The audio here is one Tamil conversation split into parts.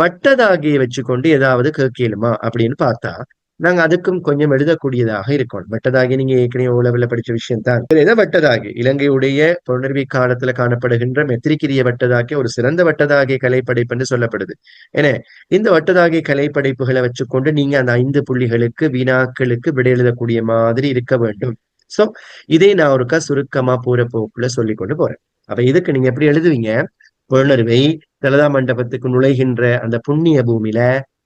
வட்டதாகியை வச்சுக்கொண்டு ஏதாவது கேட்கலுமா அப்படின்னு பார்த்தா நாங்க அதுக்கும் கொஞ்சம் எழுதக்கூடியதாக இருக்கணும் வட்டதாகி நீங்க ஏற்கனவே உளவில் படிச்ச விஷயம் தான் எதை வட்டதாகி? இலங்கையுடைய புனர்வி காலத்துல காணப்படுகின்ற மெத்திரிக்கிரிய வட்டதாகி ஒரு சிறந்த வட்டதாகிய கலைப்படைப்பு என்று சொல்லப்படுது. ஏன்னா இந்த வட்டதாகிய கலைப்படைப்புகளை வச்சுக்கொண்டு நீங்க அந்த ஐந்து புள்ளிகளுக்கு வினாக்களுக்கு விடை எழுதக்கூடிய மாதிரி இருக்க வேண்டும். சோ இதே நான் ஒருக்கா சுருக்கமா போற போக்குள்ள சொல்லி கொண்டு போறேன். அப்ப இதுக்கு நீங்க எப்படி எழுதுவீங்க? புலனர்வை சலதா மண்டபத்துக்கு நுழைகின்ற அந்த புண்ணிய பூமியில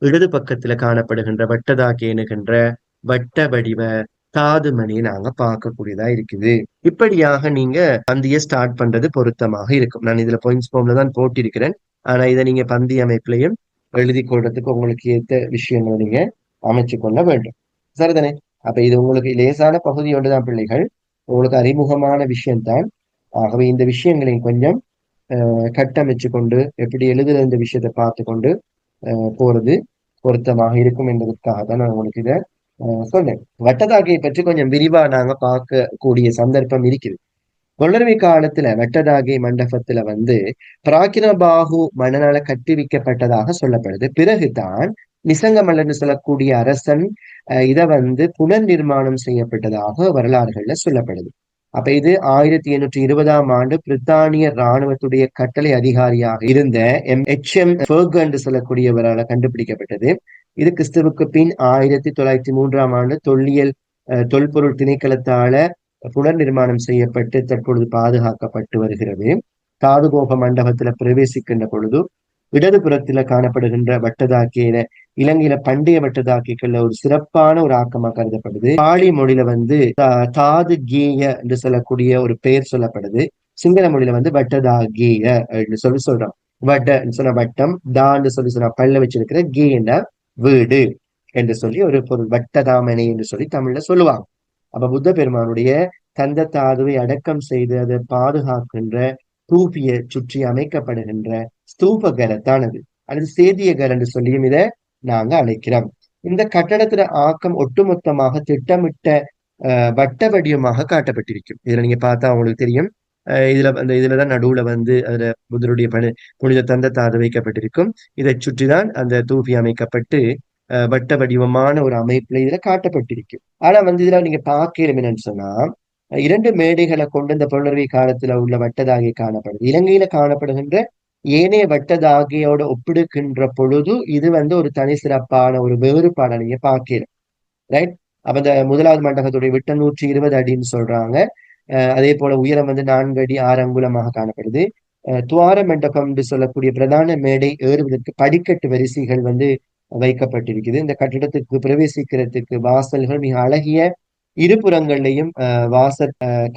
இடது பக்கத்துல காணப்படுகின்ற வட்டதா கேணுகின்ற வட்ட வடிவ தாதுமணியை நாங்க பார்க்கக்கூடியதா இருக்குது. இப்படியாக நீங்க பந்திய ஸ்டார்ட் பண்றது பொருத்தமாக இருக்கும். நான் இதுல பாயிண்ட்ஸ் ஃபார்ம்ல தான் போட்டிருக்கிறேன். ஆனா இதை நீங்க பந்தி அமைப்புலையும் எழுதி கொள்றதுக்கு உங்களுக்கு ஏத்த விஷயங்களை நீங்க அமைச்சு கொள்ள வேண்டும். சரிதானே? அப்ப இது உங்களுக்கு லேசான பகுதி ஒன்றுதான் பிள்ளைகள். உங்களுக்கு அறிமுகமான விஷயம்தான். ஆகவே இந்த விஷயங்களையும் கொஞ்சம் கட்டமைச்சு கொண்டு எப்படி எழுதுற இந்த விஷயத்தை பார்த்து கொண்டு போறது பொருத்தமாக இருக்கும் என்பதற்காக தான் நான் உங்களுக்கு இதை சொன்னேன். வட்டதாகையை பற்றி கொஞ்சம் விரிவா நாங்க பார்க்கக்கூடிய சந்தர்ப்பம் இருக்குது. கொள்ளர்வி காலத்துல வட்டதாகை மண்டபத்துல வந்து பிராக்கிரபாகு மன்னனால கட்டி வைக்கப்பட்டதாக சொல்லப்படுது. பிறகுதான் நிசங்கமல்லன்னு சொல்லக்கூடிய அரசன் இதை வந்து புனர் நிர்மாணம் செய்யப்பட்டதாக வரலாறுகள்ல சொல்லப்படுது. அப்ப இது ஆயிரத்தி எண்ணூற்றி இருபதாம் ஆண்டு பிரித்தானிய இராணுவத்துடைய கட்டளை அதிகாரியாக இருந்த எம். எச். எம். என்று சொல்லக்கூடியவரால் கண்டுபிடிக்கப்பட்டது. இது கிறிஸ்துவுக்கு பின் ஆயிரத்தி தொள்ளாயிரத்தி மூன்றாம் ஆண்டு தொல்லியல் தொல்பொருள் திணைக்களத்தால புனர் நிர்மாணம் செய்யப்பட்டு தற்பொழுது பாதுகாக்கப்பட்டு வருகிறது. தாதுகோப மண்டபத்துல பிரவேசிக்கின்ற பொழுது இடதுபுறத்துல காணப்படுகின்ற வட்டதாக்கியில இலங்கையில பண்டைய வட்டதாக்கிகள்ல ஒரு சிறப்பான ஒரு ஆக்கமா கருதப்படுது. பாலி மொழியில வந்து தாது கீய என்று சொல்லக்கூடிய ஒரு பெயர் சொல்லப்படுது. சிங்கள மொழியில வந்து வட்டதாகிய அப்படின்னு சொல்லி சொல்றோம். வட்ட சொன்ன வட்டம் தான்னு சொல்லி சொன்ன பல்ல வச்சிருக்கிற கீன வீடு என்று சொல்லி ஒரு பொருள் வட்டதாமனை என்று சொல்லி தமிழ்ல சொல்லுவாங்க. அப்ப புத்த பெருமானுடைய தந்த தாதுவை அடக்கம் செய்து அதை பாதுகாக்கின்ற தூபியை சுற்றி அமைக்கப்படுகின்ற ஸ்தூப கரத்தானது அல்லது சேதியகர் என்று சொல்லியும் இதை நாங்க அழைக்கிறோம். இந்த கட்டடத்துல ஆக்கம் ஒட்டுமொத்தமாக திட்டமிட்ட வட்ட வடிவமாக காட்டப்பட்டிருக்கும். இதுல நீங்க பார்த்தா உங்களுக்கு தெரியும். இதுல அந்த இதுலதான் நடுவுல வந்து அதுல புதருடைய பணி புனித தந்த தாது வைக்கப்பட்டிருக்கும். இதை சுற்றிதான் அந்த தூபி அமைக்கப்பட்டு வட்ட வடிவமான ஒரு அமைப்புல இதுல காட்டப்பட்டிருக்கும். ஆனா வந்து இதுல நீங்க பார்க்கலும் என்னன்னு சொன்னா இரண்டு மேடைகளை கொண்டு இந்த புலர்வி காலத்துல உள்ள வட்டதாகி காணப்படுது. இலங்கையில காணப்படுகின்ற ஏனைய வட்டதாகியோட ஒப்பிடுகின்ற பொழுது இது வந்து ஒரு தனி சிறப்பான ஒரு வேறுபாடை நீங்க பார்க்கலாம் ரைட் அப்ப இந்த முதலாவது மண்டபத்துடைய விட்ட நூற்றி இருபது அடின்னு சொல்றாங்க. அதே போல உயரம் வந்து நான்கு அடி ஆறு அங்குலமாக காணப்படுது. துவார மண்டபம் என்று சொல்லக்கூடிய பிரதான மேடை ஏறுவதற்கு படிக்கட்டு வரிசைகள் வந்து வைக்கப்பட்டிருக்குது. இந்த கட்டிடத்துக்கு பிரவேசிக்கிறதுக்கு வாசல்கள் மிக அழகிய இருபுறங்கள்லையும் வாச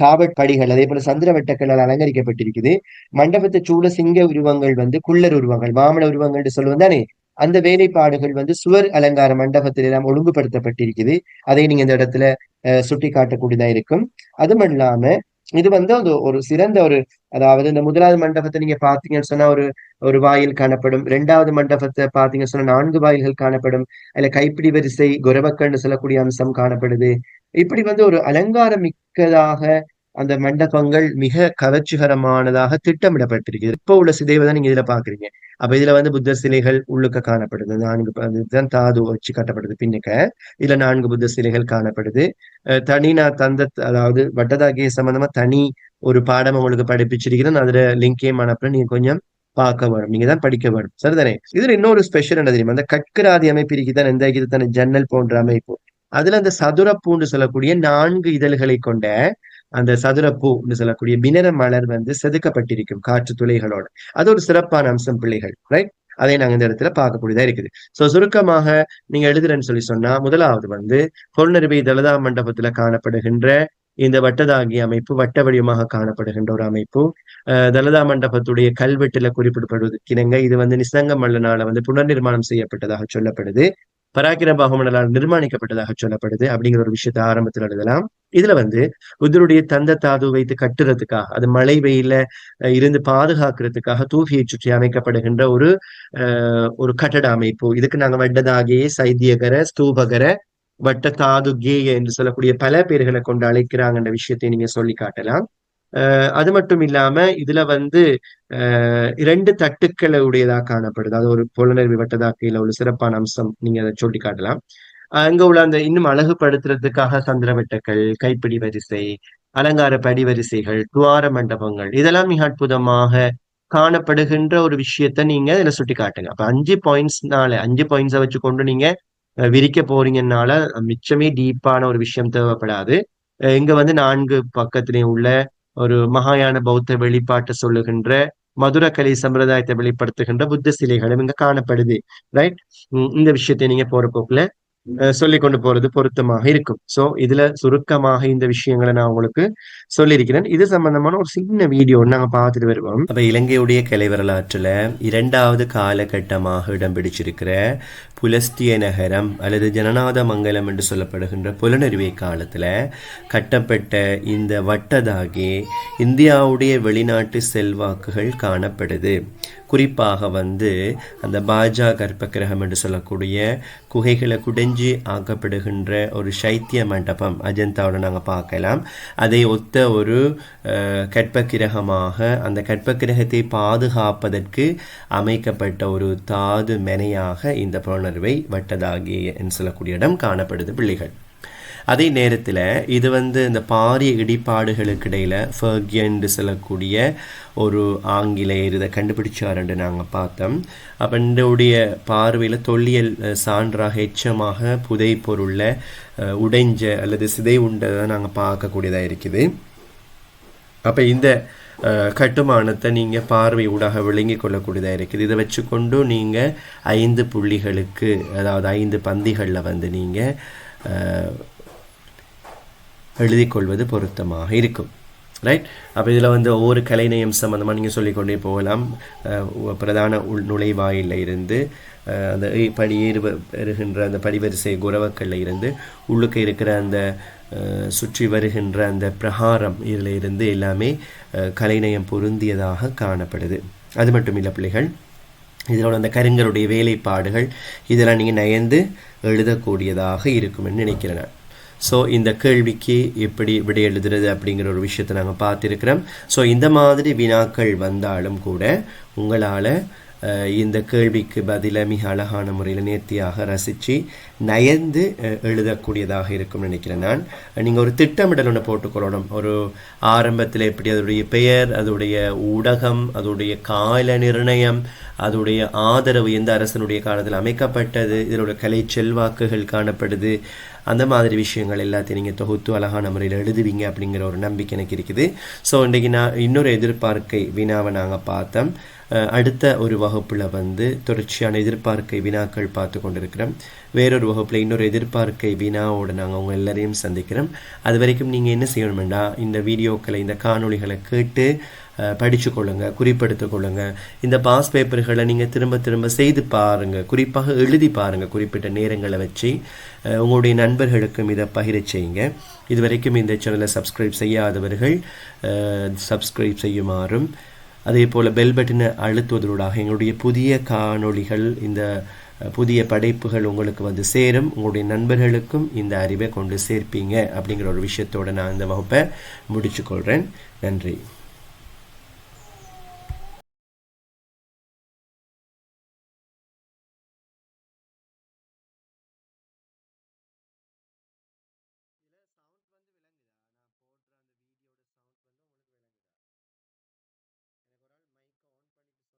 காவற்படிகள் அதே போல சந்திர வெட்டக்கல்லால் அலங்கரிக்கப்பட்டிருக்குது. மண்டபத்தை சூழ சிங்க உருவங்கள் வந்து குள்ளர் உருவங்கள் மாமன உருவங்கள் சொல்லுவோம் தானே? அந்த வேலைப்பாடுகள் வந்து சுவர் அலங்கார மண்டபத்தில் எல்லாம் ஒழுங்குபடுத்தப்பட்டிருக்குது. அதை நீங்க இந்த இடத்துல சுட்டி காட்டக்கூடியதா இருக்கும். அதுவும் இல்லாம இது வந்து அது ஒரு சிறந்த ஒரு அதாவது இந்த முதலாவது மண்டபத்தை நீங்க பாத்தீங்கன்னு சொன்னா ஒரு ஒரு வாயில் காணப்படும். இரண்டாவது மண்டபத்தை பாத்தீங்கன்னு சொன்னா நான்கு வாயில்கள் காணப்படும். அதுல கைப்பிடி வரிசை குரவக்கன்னு சொல்லக்கூடிய அம்சம் காணப்படுது. இப்படி வந்து ஒரு அலங்காரம் மிக்கதாக அந்த மண்டபங்கள் மிக கவர்ச்சிகரமானதாக திட்டமிடப்பட்டிருக்கிறது. இப்போ உள்ள சிதைவை தான் நீங்க இதுல பாக்குறீங்க அப்ப இதுல வந்து புத்த சிலைகள் உள்ளுக்க காணப்படுது. நான்கு தான் தாது வச்சு கட்டப்படுது. பின்னுக்க இதுல நான்கு புத்த சிலைகள் காணப்படுது. தனினா தந்த அதாவது வட்டதாகிய சம்பந்தமா தனி ஒரு பாடம் உங்களுக்கு படிப்பிச்சிருக்கிறேன். அதுல லிங்கே அனுப்புறேன் நீங்க கொஞ்சம் பார்க்க வேணும். நீங்க தான் படிக்க வேணும். சரிதானே? இதுல இன்னொரு ஸ்பெஷல் என்ன தெரியுமா? அந்த கற்கராதி அமைப்பு இருக்குதான்? எந்த இது ஜன்னல் போன்ற அமைப்பு. அதுல அந்த சதுர பூண்டு சொல்லக்கூடிய நான்கு இதழ்களை கொண்ட அந்த சதுரப்பூன்னு சொல்லக்கூடிய பினர மலர் வந்து செதுக்கப்பட்டிருக்கும் காற்று துளைகளோட. அது ஒரு சிறப்பான அம்சம் பிள்ளைகள் ரைட் அதை நாங்க இந்த இடத்துல பார்க்கக்கூடியதா இருக்குது. சோ சுருக்கமாக நீங்க எழுதுறேன்னு சொல்லி சொன்னா முதலாவது வந்து பொருணர்வை தலதா மண்டபத்துல காணப்படுகின்ற இந்த வட்டதாகி அமைப்பு வட்ட வடிவமாக காணப்படுகின்ற ஒரு அமைப்பு. தலதா மண்டபத்துடைய கல்வெட்டுல குறிப்பிடப்படுவதற்கிணங்க இது வந்து நிசங்க மல்லனால வந்து புனர் நிர்மாணம் செய்யப்பட்டதாக சொல்லப்படுது. பராக்கிர பாகுமண்டலால் நிர்மாணிக்கப்பட்டதாக சொல்லப்படுது அப்படிங்கிற ஒரு விஷயத்த ஆரம்பத்தில் எழுதலாம். இதுல வந்து புத்தருடைய தந்த தாது வைத்து கட்டுறதுக்காக அது மழை வெயில இருந்து பாதுகாக்கிறதுக்காக தூகியை சுற்றி அமைக்கப்படுகின்ற ஒரு ஒரு கட்டட அமைப்பு. இதுக்கு நாங்க வட்டதாகியே சைத்தியகர ஸ்தூபகர வட்ட தாது கேய என்று சொல்லக்கூடிய பல பேர்களை கொண்டு அழைக்கிறாங்கன்ற விஷயத்தை நீங்க சொல்லி காட்டலாம். அது மட்டும் இல்லாம இதுல வந்து இரண்டு தட்டுக்களை உடையதா காணப்படுது. அது ஒரு புலனறிவு வட்டதாக்கையில ஒரு சிறப்பான அம்சம் நீங்க அதை சொல்லி காட்டலாம். அங்க உள்ள அந்த இன்னும் அழகுபடுத்துறதுக்காக சந்திரவட்டங்கள் கைப்பிடி வரிசை அலங்கார படிவரிசைகள் துவார மண்டபங்கள் இதெல்லாம் மிக அற்புதமாக காணப்படுகின்ற ஒரு விஷயத்த நீங்க இதுல சுட்டி காட்டுங்க. அப்ப அஞ்சு பாயிண்ட்ஸ்னால அஞ்சு பாயிண்ட்ஸை வச்சு கொண்டு நீங்க விரிக்க போறீங்கனால மிச்சமே டீப்பான ஒரு விஷயம் தேவைப்படாது. இங்க வந்து நான்கு பக்கத்திலே உள்ள ஒரு மகாயான பௌத்த வெளிப்பாட்டை சொல்லுகின்ற மதுரக்கலை சம்பிரதாயத்தை வெளிப்படுத்துகின்ற புத்த சிலைகளும் இங்க காணப்படுது ரைட் இந்த விஷயத்தை நீங்க போற போக்குல சொல்லி கொண்டு போறது பொருத்தமாக இருக்கும். சோ இதுல சுருக்கமாக இந்த விஷயங்களை நான் உங்களுக்கு சொல்லியிருக்கிறேன். இது சம்பந்தமான ஒரு சின்ன வீடியோ நாங்க பார்த்துட்டு வருவோம். அப்ப இலங்கையுடைய கலை வரலாற்றுல இரண்டாவது காலகட்டமாக இடம் பிடிச்சிருக்கிற புலஸ்திய நகரம் அல்லது ஜனநாத மங்கலம் என்று சொல்லப்படுகின்ற புலனறிவை காலத்துல கட்டப்பட்ட இந்த வட்டதாகி இந்தியாவுடைய வெளிநாட்டு செல்வாக்குகள் காணப்படுது. குறிப்பாக வந்து அந்த பாஜா கர்ப்பகிரகம் என்று சொல்லக்கூடிய குகைகளை குடைஞ்சி ஆக்கப்படுகின்ற ஒரு சைத்திய மண்டபம் அஜந்தாவில் நாங்கள் பார்க்கலாம். அதை ஒத்த ஒரு கற்பக்கிரகமாக அந்த கற்பக்கிரகத்தை பாதுகாப்பதற்கு அமைக்கப்பட்ட ஒரு தாது மெனையாக இந்த புலனர்வை வட்டதாகிய என்று சொல்லக்கூடிய இடம் காணப்படுது பிள்ளைகள். அதே நேரத்தில் இது வந்து இந்த பாரிய இடிபாடுகளுக்கு இடையில் ஃபர்கியன்று சொல்லக்கூடிய ஒரு ஆங்கிலேயர் இதை கண்டுபிடிச்சாருன்னு நாங்கள் பார்த்தோம். அப்போ இதோடைய பார்வையில் தொல்லியல் சான்றாக எச்சமாக புதை பொருளில் உடைஞ்ச அல்லது சிதை உண்டதை நாங்கள் பார்க்கக்கூடியதாக இருக்குது. அப்போ இந்த கட்டுமானத்தை நீங்கள் பார்வை ஊடாக விளங்கி கொள்ளக்கூடியதாக இருக்குது. இதை வச்சுக்கொண்டு நீங்கள் ஐந்து புள்ளிகளுக்கு அதாவது ஐந்து பந்திகளில் வந்து நீங்கள் எழுதி கொள்வது பொருத்தமாக இருக்கும். ரைட் அப்போ இதில் வந்து ஒவ்வொரு கலைநயம் சம்மந்தமாக நீங்கள் சொல்லிக்கொண்டே போகலாம். பிரதான உள் நுழைவாயில் இருந்து அந்த ஏ- படி ஏறு வருகின்ற அந்த படிவரிசை குரவக்கல்ல இருந்து உள்ளுக்கு இருக்கிற அந்த சுற்றி வருகின்ற அந்த பிரகாரம் இதில் இருந்து எல்லாமே கலைநயம் பொருந்தியதாக காணப்படுது. அது மட்டும் இல்லை பிள்ளைகள். இதனோட அந்த கருங்களுடைய வேலைப்பாடுகள் இதெல்லாம் நீங்கள் நயந்து எழுதக்கூடியதாக இருக்கும்னு நினைக்கிறேன் ஸோ இந்த கேள்விக்கு எப்படி விடை எழுதுறது அப்படிங்கிற ஒரு விஷயத்தை நாங்கள் பார்த்துருக்கிறோம். ஸோ இந்த மாதிரி வினாக்கள் வந்தாலும் கூட உங்களால் இந்த கேள்விக்கு பதிலை மிக அழகான முறையில் நேர்த்தியாக ரசித்து நயந்து எழுதக்கூடியதாக இருக்கும் நினைக்கிறேன் நான். நீங்கள் ஒரு திட்டமிடல் ஒன்று போட்டுக்கொள்ளணும். ஒரு ஆரம்பத்தில் எப்படி அதோடைய பெயர் அதோடைய ஊடகம் அதோடைய கால நிர்ணயம் அதோடைய ஆதரவு எந்த அரசனுடைய காலத்தில் அமைக்கப்பட்டது இதோட கலை செல்வாக்குகள் காணப்படுது அந்த மாதிரி விஷயங்கள் எல்லாத்தையும் நீங்கள் தொகுத்து அழகான முறையில் எழுதுவீங்க அப்படிங்கிற ஒரு நம்பிக்கை எனக்கு இருக்குது. ஸோ இன்றைக்கி நான் இன்னொரு எதிர்பார்க்கை வினாவை நாங்கள் பார்த்தோம். அடுத்த ஒரு வகுப்பில் வந்து தொடர்ச்சியான எதிர்பார்க்கை வினாக்கள் பார்த்து கொண்டிருக்கிறோம். வேறொரு வகுப்பில் இன்னொரு எதிர்பார்க்கை வினாவோடு நாங்கள் அவங்க எல்லாரையும் சந்திக்கிறோம். அது வரைக்கும் நீங்கள் என்ன செய்யணுமெண்டா? இந்த வீடியோக்களை இந்த காணொளிகளை கேட்டு படித்து கொள்ளுங்கள் கொள்ளுங்க குறிப்பெடுத்து கொள்ளுங்க. இந்த பாஸ் பேப்பர்களை நீங்கள் திரும்ப திரும்ப செய்து பாருங்க. குறிப்பாக எழுதி பாருங்க. குறிப்பிட்ட நேரங்களை வச்சு உங்களுடைய நண்பர்களுக்கும் இதை பகிர செய்யுங்க. இதுவரைக்கும் இந்த சேனலை சப்ஸ்கிரைப் செய்யாதவர்கள் சப்ஸ்கிரைப் செய்யுமாறும். அதே போல் பெல் பட்டனை அழுத்துவதூடாக எங்களுடைய புதிய காணொளிகள் இந்த புதிய படைப்புகள் உங்களுக்கு வந்து சேரும். உங்களுடைய நண்பர்களுக்கும் இந்த அறிவை கொண்டு சேர்ப்பீங்க அப்படிங்கிற ஒரு விஷயத்தோட நான் இந்த வகுப்பை முடிச்சுக்கொள்கிறேன் நன்றி.